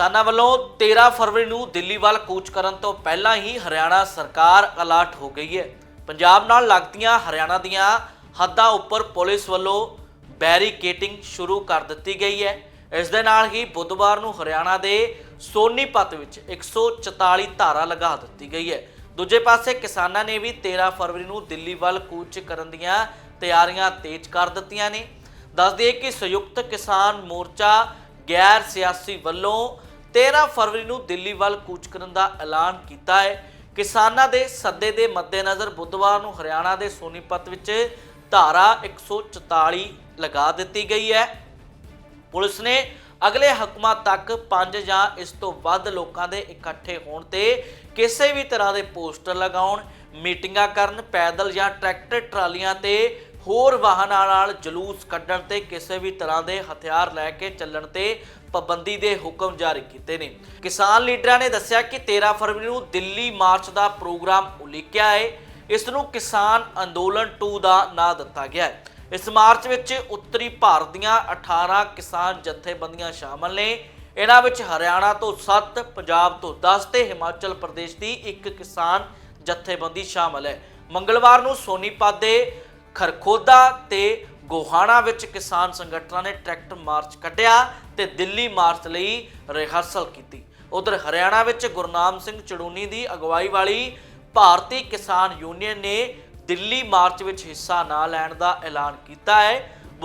ਕਿਸਾਨਾਂ ਵੱਲੋਂ 13 ਫਰਵਰੀ ਨੂੰ ਦਿੱਲੀ ਵੱਲ ਕੂਚ ਕਰਨ ਤੋਂ ਪਹਿਲਾਂ ਹੀ ਹਰਿਆਣਾ ਸਰਕਾਰ ਅਲਰਟ ਹੋ ਗਈ ਹੈ। ਪੰਜਾਬ ਨਾਲ ਲੱਗਦੀਆਂ ਹਰਿਆਣਾ ਦੀਆਂ ਹੱਦਾਂ ਉੱਪਰ ਪੁਲਿਸ ਵੱਲੋਂ ਬੈਰੀਕੇਟਿੰਗ ਸ਼ੁਰੂ ਕਰ ਦਿੱਤੀ ਗਈ ਹੈ। ਇਸ ਦੇ ਨਾਲ ਹੀ ਬੁੱਧਵਾਰ ਨੂੰ ਹਰਿਆਣਾ ਦੇ ਸੋਨੀਪਤ ਵਿੱਚ 144 ਧਾਰਾ ਲਗਾ ਦਿੱਤੀ ਗਈ ਹੈ। ਦੂਜੇ ਪਾਸੇ ਕਿਸਾਨਾਂ ਨੇ ਵੀ 13 ਫਰਵਰੀ ਨੂੰ ਦਿੱਲੀ ਵੱਲ ਕੂਚ ਕਰਨ ਦੀਆਂ ਤਿਆਰੀਆਂ ਤੇਜ਼ ਕਰ ਦਿੱਤੀਆਂ ਨੇ। ਦੱਸ ਦਈਏ ਕਿ ਸੰਯੁਕਤ ਕਿਸਾਨ ਮੋਰਚਾ ਗੈਰ ਸਿਆਸੀ ਵੱਲੋਂ 13 ਫਰਵਰੀ ਨੂੰ ਦਿੱਲੀ ਵੱਲ ਕੂਚ ਕਰਨ ਦਾ ਐਲਾਨ ਕੀਤਾ ਹੈ। ਕਿਸਾਨਾਂ ਦੇ ਸੱਦੇ ਦੇ ਮੱਦੇਨਜ਼ਰ ਬੁੱਧਵਾਰ ਨੂੰ ਹਰਿਆਣਾ ਦੇ ਸੋਨੀਪਤ ਵਿੱਚ ਧਾਰਾ 144 ਲਗਾ ਦਿੱਤੀ ਗਈ ਹੈ। ਪੁਲਿਸ ਨੇ ਅਗਲੇ ਹੁਕਮਾਂ ਤੱਕ 5 ਜਾਂ ਇਸ ਤੋਂ ਵੱਧ ਲੋਕਾਂ ਦੇ ਇਕੱਠੇ ਹੋਣ ਤੇ ਕਿਸੇ ਵੀ ਤਰ੍ਹਾਂ ਦੇ ਪੋਸਟਰ ਲਗਾਉਣ, ਮੀਟਿੰਗਾਂ ਕਰਨ, ਪੈਦਲ ਜਾਂ ਟਰੈਕਟਰ, ਟਰਾਲੀਆਂ ਤੇ ਹੋਰ ਵਾਹਨਾਂ ਨਾਲ ਜਲੂਸ ਕੱਢਣ ਤੇ ਕਿਸੇ ਵੀ ਤਰ੍ਹਾਂ ਦੇ ਹਥਿਆਰ ਲੈ ਕੇ ਚੱਲਣ ਤੇ ਪਾਬੰਦੀ ਦੇ ਹੁਕਮ ਜਾਰੀ ਕੀਤੇ ਨੇ। ਕਿਸਾਨ ਲੀਡਰਾਂ ਨੇ ਦੱਸਿਆ ਕਿ 13 ਫਰਵਰੀ ਨੂੰ ਦਿੱਲੀ ਮਾਰਚ ਦਾ ਪ੍ਰੋਗਰਾਮ ਉਲੀਕਿਆ ਹੈ ਇਸ ਨੂੰ ਕਿਸਾਨ ਅੰਦੋਲਨ 2 ਦਾ ਨਾਂ ਦਿੱਤਾ ਗਿਆ ਹੈ ਇਸ ਮਾਰਚ ਵਿੱਚ ਉੱਤਰੀ ਭਾਰਤ ਦੀਆਂ 18 ਕਿਸਾਨ ਜਥੇਬੰਦੀਆਂ ਸ਼ਾਮਲ ਨੇ। ਇਹਨਾਂ ਵਿੱਚ ਹਰਿਆਣਾ ਤੋਂ 7 ਪੰਜਾਬ ਤੋਂ 10 ਤੇ ਹਿਮਾਚਲ ਪ੍ਰਦੇਸ਼ ਦੀ ਇੱਕ ਕਿਸਾਨ ਜਥੇਬੰਦੀ ਸ਼ਾਮਲ ਹੈ। ਮੰਗਲਵਾਰ ਨੂੰ ਸੋਨੀਪਤ ਦੇ ਖਰਖੋਦਾ ਤੇ ਗੋਹਾਣਾ ਵਿੱਚ ਕਿਸਾਨ ਸੰਗਠਨਾਂ ਨੇ ਟਰੈਕਟਰ ਮਾਰਚ ਕੱਢਿਆ ਤੇ ਦਿੱਲੀ ਮਾਰਚ ਲਈ ਰਿਹਰਸਲ ਕੀਤੀ। ਉਧਰ ਹਰਿਆਣਾ ਵਿੱਚ ਗੁਰਨਾਮ ਸਿੰਘ ਚੜੂਨੀ ਦੀ ਅਗਵਾਈ ਵਾਲੀ ਭਾਰਤੀ ਕਿਸਾਨ ਯੂਨੀਅਨ ਨੇ ਦਿੱਲੀ ਮਾਰਚ ਵਿੱਚ ਹਿੱਸਾ ਨਾ ਲੈਣ ਦਾ ਐਲਾਨ ਕੀਤਾ ਹੈ।